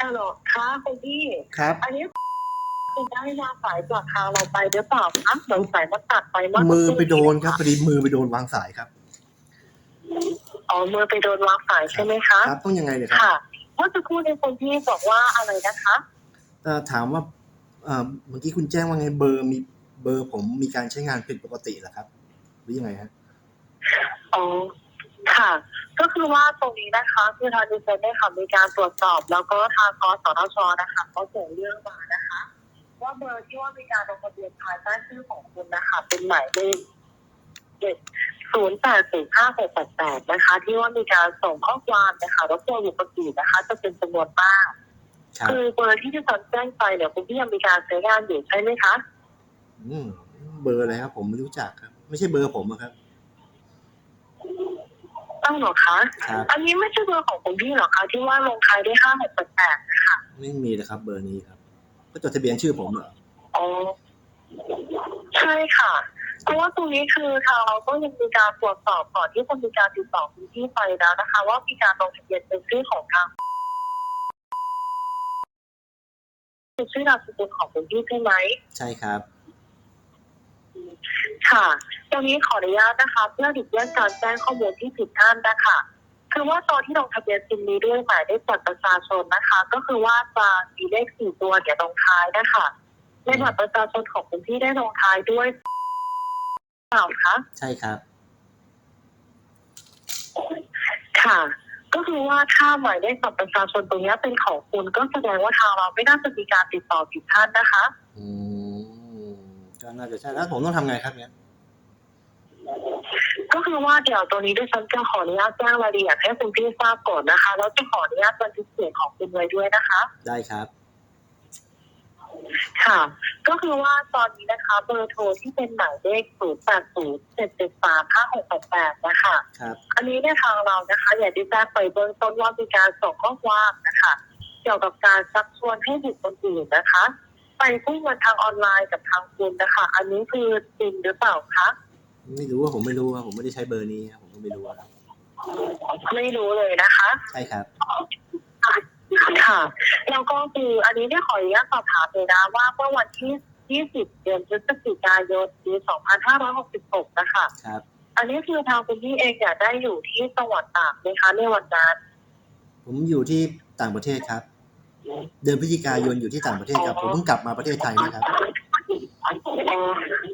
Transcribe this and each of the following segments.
ฮัลโหลค่ะคุณพี่ ครับอันนี้คุณได้วางสายจากทางเราไปหรือเปล่าคะเหมือนสายมันตัดไปเมื่มือไปโดนครับพอดีมือไปโดนวางสายครับ อ๋อมือไปโดนวางสายใช่ไหมคะ ครับต้องยังไงเนี่ยครับค่ะ เมื่อสักครู่นี้คุณพี่บอกว่าอะไรนะคะ เอ่อถามว่าเอ่อเมื่อกี้คุณแจ้งว่าไงเบอร์มีเบอร์ผมมีการใช้งานผิดปกติเหรอครับ หรือยังไงฮะ อ๋อ ค่ะ ก็คือว่าตรงนี้นะคะ คือทางดิฉันได้ค่ะมีการตรวจสอบ แล้วก็ทางกสทชนะคะเขาส่งเรื่องมานะคะ ว่าเบอร์ที่ว่ามีการลงทะเบียนภายใต้ชื่อของคุณนะคะ เป็นหมายเลขเจ็ดศูนย์แปดสี่ห้าหกแปดแปดนะคะ ที่ว่ามีการส่งข้อความนะคะรบกวนอยู่ปกตินะคะ จะเป็นจำนวนมากครับคือเบอร์ที่ที่ฉันแจ้งไปเนี่ยคุณพี่ยังมีการใช้งานอยู่ใช่ไหมคะอืมเบอร์อะไรครับ ผมไม่รู้จักครับ ไม่ใช่เบอร์ผมอะครับ ต้องเหรอคะ ครับ อันนี้ไม่ใช่เบอร์ของคุณพี่เหรอคะ ที่ว่าลงท้ายด้วยห้าหกแปดแปดนะคะไม่มีนะครับ เบอร์นี้ครับ ก็จดทะเบียนชื่อผมเหรออ๋อใช่ค่ะ เพราะว่าตรงนี้คือทางเราก็ยังมีการตรวจสอบก่อนที่จะมีการติดต่อคุณพี่ไปแล้วนะคะ ว่ามีการลงทะเบียนเป็นชื่อของทางเป็นชื่อนามสกุลของคุณพี่ใช่ไหม ใช่ครับ ค่ะตรงนี้ขออนุญาตนะคะ เพื่อหลีกเลี่ยงการแจ้งข้อมูลที่ผิดพลาดนะคะคือว่าตอนที่ลงทะเบียนซิมนี้ด้วยหมายเลขบัตรประชาชนนะคะ ก็คือว่าจะมีเลขสี่ตัวเดี๋ยวลงท้ายนะคะในบัตรประชาชนของคุณพี่ได้ลงท้ายด้วยเปล่าคะใช่ครับ ค่ะ ก็คือว่าถ้าหมายเลขบัตรประชาชนตรงนี้เป็นของคุณก็แสดงว่าทางเราไม่น่าจะมีการติดต่อผิดพลาดนะคะ อืมก็ น่าจะใช่แล้วผมต้องทำไงครับเนี่ยก็คือว่าเดี๋ยวตัวนี้ด้วยฉันจะขออนุญาตแจ้งรายละเอียดให้คุณพี่ทราบก่อนนะคะ แล้วจะขออนุญาตบันทึกเสียงของคุณไว้ด้วยนะคะ ได้ครับ ค่ะ ก็คือว่าตอนนี้นะคะ เบอร์โทรที่เป็นหมายเลข 0 8 0 7 7 3 5 6 8 8 นะคะ ครับอันนี้ในยทางเรานะคะ อย่างที่แจ้งไปเบื้องต้นว่ามีการส่งข้อความนะคะ เกี่ยวกับการชักชวนให้บุคคลอื่นนะคะ ไปกู้เงินทางออนไลน์กับทางคุณนะคะอันนี้คือจริงหรือเปล่าคะไม่รู้ว่าผมไม่รู้ว่าผมไม่ได้ใช้เบอร์นี้ครับผมก็ไม่รู้ครับไม่รู้เลยนะคะ ใช่ครับค่ะแล้วก็คืออันนี้ได้ขออนุญาตสอบถามเลยนะว่าเมื่อวันที่ 20 เดือนพฤศจิกายนปี 2566 นะคะครับ อันนี้คือทางคุณพี่เองอยากได้อยู่ที่จังหวัดตากไหมคะในวันนั้นผมอยู่ที่ต่างประเทศครับ เดือนพฤศจิกายนอยู่ที่ต่างประเทศครับผมเพิ่งกลับมาประเทศไทยนะครับอ๋อ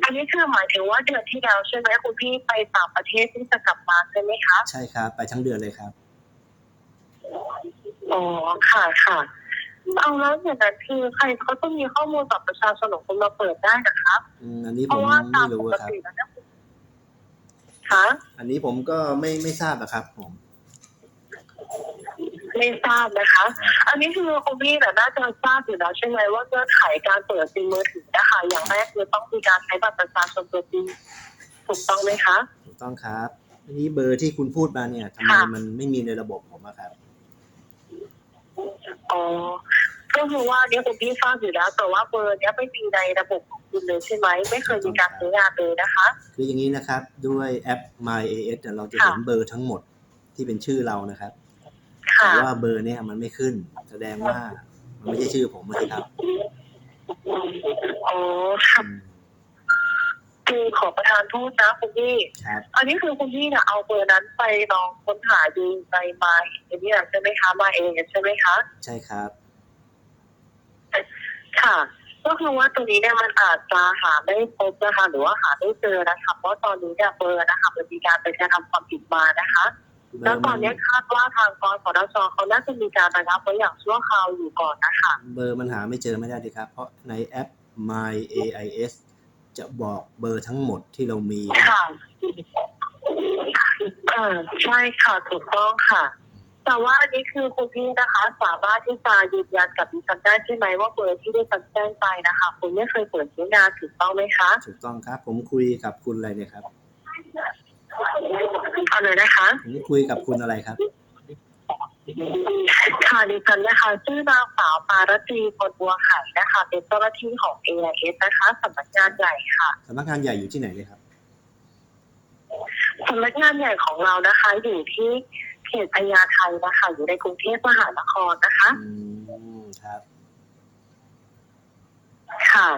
อันนี้คือหมายถึงว่าเดือนที่แล้วใช่ไหมคุณพี่ไปต่างประเทศที่จะกลับมาใช่ไหมคะใช่ครับ ไปทั้งเดือนเลยครับอ๋อค่ะค่ะเอาแล้วอย่างนั้นคือใครเขาต้องมีข้อมูลบัตรประชาชนของคุณมาเปิดได้นะคะอืมอันนี้เพผมราะว่าตาไม่มรู้ปกครับติแล้วเนี่ยค่ะอันนี้ผมก็ไม่ไม่ทราบนะครับผม ไม่ทราบนะคะ อันนี้คือคุณพี่แต่ยน่าจะทราบอยู่แล้วใช่ไหมว่าเงื่อนไขการเปิดซิมมือถือนะคะอย่างแรกคือต้องมีการใช้บัตรประชาชนตัวจริงถูกต้องไหมคะ ถูกต้องครับอันนี้เบอร์ที่คุณพูดมาเนี่ยทำไมค่ะมันไม่มีในระบบผมอะครับอ๋อก็คือว่าเนี้ยคุณพี่ทราบอยู่แล้ว แต่ว่าเบอร์เนี้ยไม่มีในระบบของคุณเลยใช่ไหมไม่เคยมีการใช้งานเลยนะคะ คืออย่างนี้นะครับ ด้วยแอป My AS เนี่ยเราจะค่ะเห็นเบอร์ทั้งหมดที่เป็นชื่อเรานะครับค่ะ แต่ว่าเบอร์เนี่ยมันไม่ขึ้น แสดงว่ามันไม่ใช่ชื่อผมนะครับอ๋อค่ะอืมคือขอประทานโทษนะคุณพี่ ครับอันนี้คือคุณพี่เนี่ยเอาเบอร์นั้นไปลองค้นหาดูในมาอันนี้ใช่ไหมคะมาเองใช่ไหมคะใช่ครับ ค่ะ ก็คือว่าตัวนี้เนี่ยมันอาจจะหาไม่พบนะคะ หรือว่าหาไม่เจอนะคะเพราะตอนนี้เนี่ยเบอร์นะคะมันมีการไปกระทำความผิดมานะคะเบ แล้วร์ตมัอนนนี้คาดว่าทางกสทชเขาน่าจะมีการระงับไว้อย่างชั่วคราวอยู่ก่อนนะคะเบอร์มันหาไม่เจอไม่ได้ดีครับ เพราะในแอป My AIS จะบอกเบอร์ทั้งหมดที่เรามี ค่ะอ่าใช่ค่ะถูกต้องค่ะ แต่ว่าอันนี้คือคุณพี่นะคะ สามารถที่จะยืนยันกับดิฉันได้ใช่ไหมว่าเบอร์ที่ได้ฉันแจ้งไปนะคะ คุณไม่เคยเปิดใช้งานถูกต้องไหมคะ ถูกต้องครับ ผมคุยกับคุณอะไรเนี่ยครับ เอาเลยนะคะผมคุยกับคุณอะไรครับ ค่ะดิฉันนะคะชื่อนางสาวปารตีพลบัวไข่นะคะ เป็นเจ้าหน้าที่ของ AIS นะคะสำนักงานใหญ่ค่ะสำนักงานใหญ่อยู่ที่ไหนเลยครับ สำนักงานใหญ่ของเรานะคะ อยู่ที่เขตพญาไทนะคะ อยู่ในกรุงเทพมหานครนะคะ อืม ครับ ค่ะ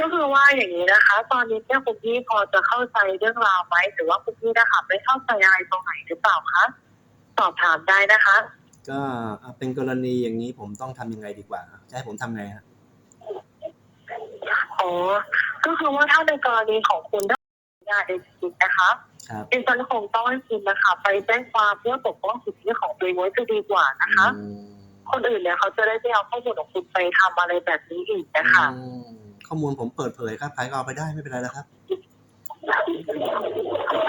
ก็คือว่าอย่างนี้นะคะ ตอนนี้เนี่ยคุณพี่พอจะเข้าใจเรื่องราวไหมหรือว่าคุณพี่นะคะไม่เข้าใจอะไรตรงไหนหรือเปล่าคะสอบถามได้นะคะ ก็อะเป็นกรณีอย่างนี้ผมต้องทำยังไงดีกว่าจะให้ผมทำไงฮะอ๋อ ก็คือว่าถ้าในกรณีของคุณได้งานเองจริงนะคะครับดิฉันคงต้องให้คุณนะคะ ไปแจ้งความเพื่อปกป้องสิทธิของตัวเองไว้จะดีกว่านะคะ อืม คนอื่นเนี่ยเขาจะได้ไม่เอาข้อมูลของคุณไปทำอะไรแบบนี้อีกนะคะอืมข้อมูลผมเปิดเผยครับใครก็เอาไปได้ไม่เป็นไรแล้วครับ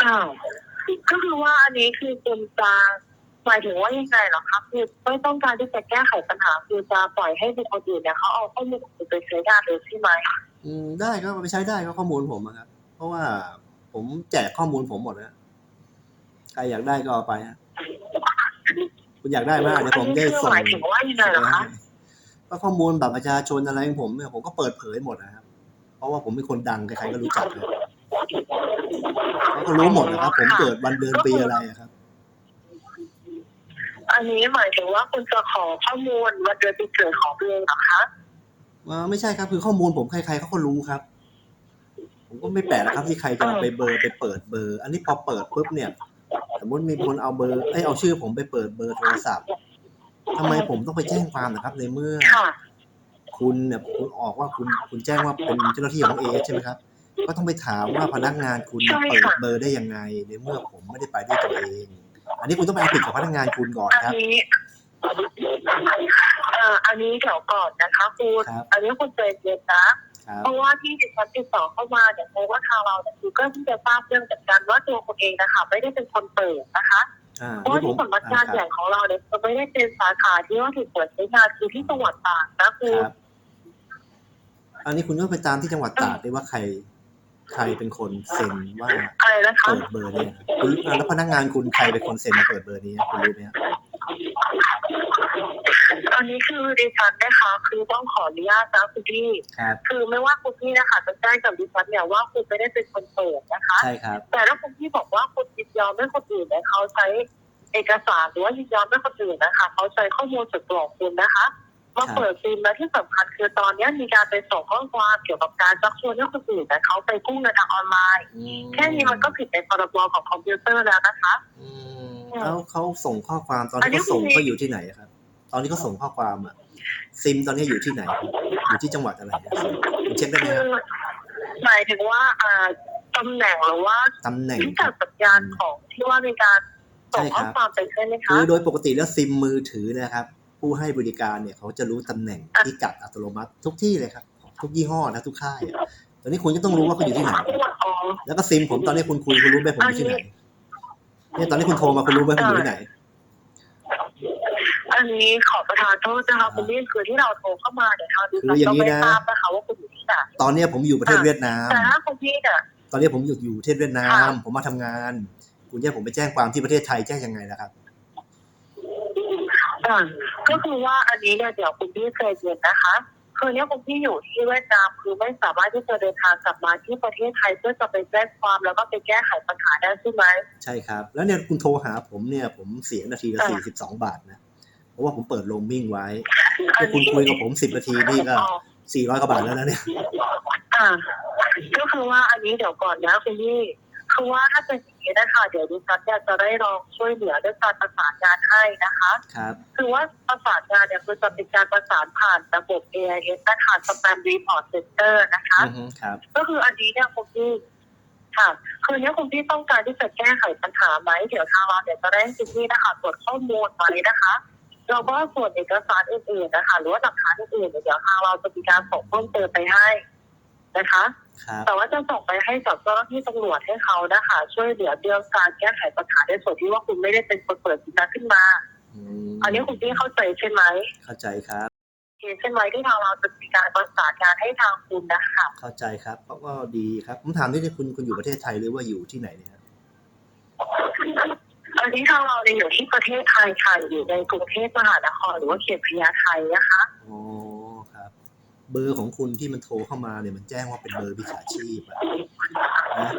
อ้าวก็คือว่าอันนี้คือคุณจะหมายถึงว่ายังไงเหรอคะคือไม่ต้องการที่จะแก้ไขปัญหาคือจะปล่อยให้บุคคลอื่นเนี่ยเขาเอาข้อมูลของคุณไปใช้งานเลยใช่ไหมอืมได้ก็เอาไปใช้ได้ก็ข้อมูลผมอะครับ เพราะว่าผมแจกข้อมูลผมหมดนะใครอยากได้ก็เอาไปฮะ คุณอยากได้มากเดี๋ยวผมได้อันนี้คือส่งหมายถึงว่ายังไงเหรอคะก็ข้อมูลบัตรประชาชนอะไรของผมเนี่ยผมก็เปิดเผยหมดนะครับ เพราะว่าผมเป็นคนดังใครๆก็รู้จักนะเขาก็รู้หมดนะครับ ผมเกิดวันเดือนปีอะไรอะครับ อันนี้หมายถึงว่าคุณจะขอข้อมูลวันเดือนปีเกิดของตัวเองเหรอคะอ่าไม่ใช่ครับ คือข้อมูลผมใครๆเขาก็รู้ครับ ผมก็ไม่แปลกนะครับที่ใครจะไปเบอร์ไปเปิดเบอร์ อันนี้พอเปิดปุ๊บเนี่ย สมมติมีคนเอาเบอร์เอ้ยเอาชื่อผมไปเปิดเบอร์โทรศัพท์ทำไมผมต้องไปแจ้งความนะครับ ในเมื่อค่ะคุณเนี่ยคุณออกว่าคุณคุณแจ้งว่าเป็นเจ้าหน้าที่ของเอใช่ไหมครับ ก็ต้องไปถามว่าพนักงานคุณเนี่ยใช่เปิดค่ะเบอร์ได้ยังไง ในเมื่อผมไม่ได้ไปด้วยตัวเอง อันนี้คุณต้องไปเอาผิดกับพนักงานคุณก่อนอันครับ นี้เอ่ออันนี้เดี๋ยวก่อนนะคะคุณ ครับ อันนี้คุณใจเย็นนะครับ เพราะว่าที่ดิฉันติดต่อเข้ามาเนี่ยเพราะว่าทางเราเนี่ยคือก็ที่จะทราบเรื่องจากการว่าตัวคุณเองนะคะไม่ได้เป็นคนเปิดนะคะอ่าเพราะว่าที่สำนักงานใหญ่ของเราเนี่ยจะไม่ได้เป็นสาขาที่ว่าถูกเปิดใช้งานคือที่จังหวัดตากนะคือครับอันนี้คุณก็ไปตามที่จังหวัดตากได้ว่าใครใครเป็นคนเซ็นว่าอะไรนะคะเปิดเบอร์เนี่ยครับคุณอ่าแล้วพนักงานคุณใครเป็นคนเซ็นมาเปิดเบอร์นี้คุณรู้ไหมครับ อันนี้คือดิฉันนะคะ คือต้องขออนุญาตนะคุณพี่ ครับคือไม่ว่าคุณพี่นะคะจะแจ้งกับดิฉันเนี่ยว่าคุณไม่ได้เป็นคนเปิดนะคะ ใช่ครับ แต่ถ้าคุณพี่บอกว่าคุณยินยอมให้คนอื่นเนี่ยเขาใช้เอกสารหรือว่ายินยอมให้คนอื่นนะคะเขาใช้ข้อมูลส่วนตัวของคุณนะคะมาเปิดซิมและที่สำคัญคือตอนนี้มีการไปส่งข้อความเกี่ยวกับการชักชวนให้คนอื่นแต่เขาไปกู้เงินทางออนไลน์อืมแค่นี้มันก็ผิดในพรบของคอมพิวเตอร์แล้วนะคะ อืมแล้วเขาส่งข้อความตอนที่เขาส่งเขาอยู่ที่ไหนครับ ตอนที่เขาส่งข้อความอะซิมตอนนี้อยู่ที่ไหนครับอยู่ที่จังหวัดอะไรครับคุณเช็คได้ไหมคืคอรับหมายถึงว่าอ่าตำแหน่งหรือว่าตำแหน่งพิคกัรัดบสัญญาณของที่ว่ามีการส่งใช่ครัข้อบความไปใช่ไหมคืคะอโดยปกติแล้วซิมมือถือนะครับ ผู้ให้บริการเนี่ยเขาจะรู้ตำแหน่งพิกัดอัตโนมัติทุกที่เลยครับ ทุกยี่ห้อนะทุกค่ายอะตอนนี้คุณก็ต้องรู้ว่าเขาอยู่ที่ไหนอ๋อแล้วก็ซิมผมตอนนี้คุณคุยคุณรู้ไหมผมอยู่ที่ไหนเนี่ยตอนนี้คุณโทรมาคุณรู้ไหมผมอยู่ที่ไหน อันนี้ขอประทานโทษนะคะคุณลี่คือที่เราโทรเข้ามาเนี่ยทางดิฉันคืออย่าก็งนี้ไม่นะทราบนะคะว่าคุณอยู่ที่ไหนตอนเนี้ยผมอยู่ประเทศเวียดนาม แต่ถ้าคุณพี่เนี่ย ตอนนี้ผมอยู่อยู่ประเทศเวียดนามค่ะผมมาทำงาน คุณจะให้ผมไปแจ้งความที่ประเทศไทยแจ้งยังไงนะครับ อ่าก็คือว่าอันนี้เนี่ยเดี๋ยวคุณพี่เคยเรียนนะคะ คือเนี่ยคุณพี่อยู่ที่เวียดนามคือไม่สามารถที่จะเดินทางกลับมาที่ประเทศไทยเพื่อจะไปแจ้งความแล้วก็ไปแก้ไขปัญหาได้ใช่ไหม ใช่ครับ แล้วเนี่ยคุณโทรหาผมเนี่ยผมเสียนาทีละอ่า สี่สิบสองบาทนะ เพราะว่าผมเปิดโรมมิ่งไว้อัถ้าคุณคุยกับผมสิบนาทีนี่ก็อ๋อสี่ร้อยกว่าบาทแล้วนะเนี่ยอ่าก็คือว่าอันนี้เดี๋ยวก่อนนะคุณพี่คือว่าถ้าเป็นอย่างนี้นะคะเดี๋ยวดิฉันเนี่ยจะได้ลองช่วยเหลือด้วยการประสานงานให้นะคะครับคือว่าประสานงานเนี่ยคือจะเป็นการประสานผ่านระบบ AIS นะคะสแปมรีพอร์ตเซ็นเตอร์นะคะอือฮึครับ ก็คืออันนี้เนี่ยคุณพี่ค่ะ คือเนี้ยคุณพี่ต้องการที่จะแก้ไขปัญหาไหมเดี๋ยวทางเราเนี่ยจะได้ให้คุณพี่นะคะตรวจข้อมูลไว้นะคะ แล้วก็ส่วนเอกสารอื่นๆนะคะหรือว่าหลักฐานอื่นๆเนี่ยเดี๋ยวทางเราจะมีการส่งเพิ่มเติมไปให้นะคะ ครับแต่ว่าจะส่งไปให้กับเจ้าหน้าที่ตำรวจให้เขานะคะ ช่วยเหลือเรื่องการแก้ไขปัญหาในส่วนที่ว่าคุณไม่ได้เป็นคนเปิดสินค้าขึ้นมา อืมอันนี้คุณพี่เข้าใจใช่ไหมเข้าใจครับโอเคใช่ไหมที่ทางเราจะมีการประสานงานให้ทางคุณนะคะ เข้าใจครับเพราะก็ดีครับ ผมถามนิดนึงคุณคุณอยู่ประเทศไทยหรือว่าอยู่ที่ไหนเนี่ยครับ อันนี้ทางเราเนี่ยอยู่ที่ประเทศไทยค่ะอยู่ในกรุงเทพมหานครหรือว่าเขตพญาไทนะคะอ๋อครับ เบอร์ของคุณที่มันโทรเข้ามาเนี่ยมันแจ้งว่าเป็นเบอร์วิชาชีพอะนะ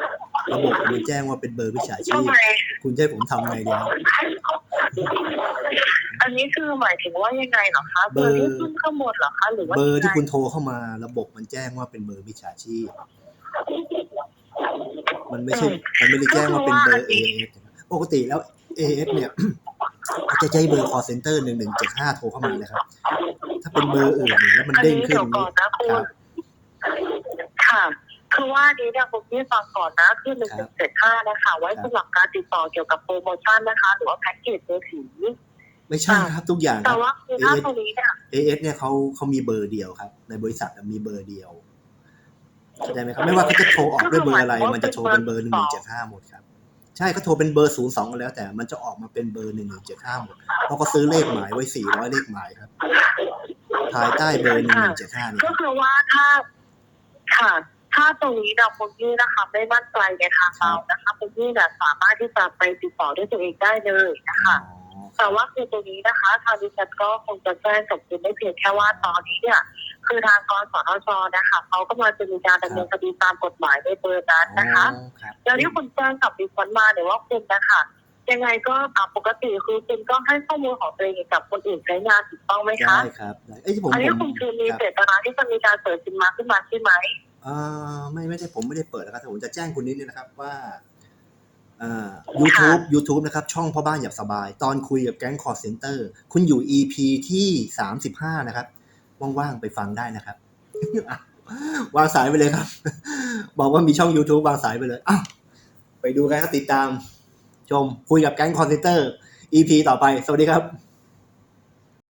ระบบมันแจ้งว่าเป็นเบอร์วิชาชีทำพไมคุณจะให้ผมทำไงเดียวอันนี้คือหมายถึงว่ายังไงเหรอคะเบอร์ที่ขึ้นข้างบนเหรอคะหรือว่าเบอร์ที่ยังไงคุณโทรเข้ามา ระบบมันแจ้งว่าเป็นเบอร์มิจฉาชีพ มันไม่ใช่มันไม่ได้แจ้งว่าเป็นเบอร์ AS ปกติแล้ว AS เนี่ยเขาจะใช้เบอร์ call center หนึ่งหนึ่งเจ็ดห้าโทรเข้ามาเลยครับ ถ้าเป็นเบอร์อื่นเนี่ยแล้วมันอันเด้งนี้ขึ้นเดี๋ยวก่อนนะคุคณรับค่ะคือว่าอันนี้เนี่ยคุณพี่ฟังก่อนนะคือหนึ่งหนึ่งเจ็ดห้านะคะ ไว้สำหรับการติดต่อเกี่ยวกับโปรโมชั่นนะคะ หรือว่าแพ็กเกจมือถือไม่ใช่ครับทุกอย่างคแต่รับว่าคือถ้าตรงนี้เนี่ย AS เนี่ยเขาเขามีเบอร์เดียวครับ ในบริษัทมีเบอร์เดียวเข้าใจไหมครับ ไม่ว่าเขาจะโทรออกด้วยเบอร์อะไร มันจะโทรเป็นเบอร์หนึ่งหนึ่งเจ็ดห้าหมดครับ ใช่เขาโทรเป็นเบอร์ศูนย์สองก็แล้ว แต่มันจะออกมาเป็นเบอร์หนึ่งหนึ่งเจ็ดห้าหมดเพราะเขาซื้อเลขหมายไว้สี่ร้อยเลขหมายครับ ภายใต้เบอร์หนึ่งหนึ่งเจ็ดห้านี่ก็คือว่าถ้าค่ะ ถ้าตรงนี้เนี่ยคุณพี่นะคะ ไม่มั่นใจในทางเรานะคะคุณพี่เนี่ยสามารถที่จะไปติดต่อด้วยตัวเองได้เลยนะคะอ๋อแต่ว่าคือตรงนี้นะคะทางดิฉันก็คงจะแจ้งกับคุณได้เพียงแค่ว่าตอนนี้เนี่ย คือทางกสทชนะคะเขากำลังจะมีการดำเนินคดีตามกฎหมายในเบอร์นั้นนะคะ อ๋อครับแล้วที่คุณแจ้งกับดิฉันมาเนี่ยว่าคุณนะคะยังไงก็ตามปกติคือคุณก็ให้ข้อมูลของตัวเองกับคนอื่นใช้งานถูกต้องไหมคะ ได้ครับได้เอ้ยที่ผมอันนี้ผมคุณคือมีครับ เจตนาที่จะมีการเปิดซิมมาขึ้นมาใช่ไหมอ่าไม่ไม่ได้ผมไม่ได้เปิดนะครับแต่ผมจะแจ้งคุณนิดนึงนะครับว่าอ่า YouTube YouTube นะครับช่องพ่อบ้านอยากสบาย ตอนคุยกับแก๊งคอร์เซนเตอร์ คุณอยู่ EP ที่สามสิบห้านะครับ ว่างๆไปฟังได้นะครับ วางสายไปเลยครับ บอกว่ามีช่อง YouTube วางสายไปเลยอ้าวไปดูกันติดตาม ชมคุยกับแก๊งคอนเซนเตอร์ EP ต่อไป สวัสดีครับ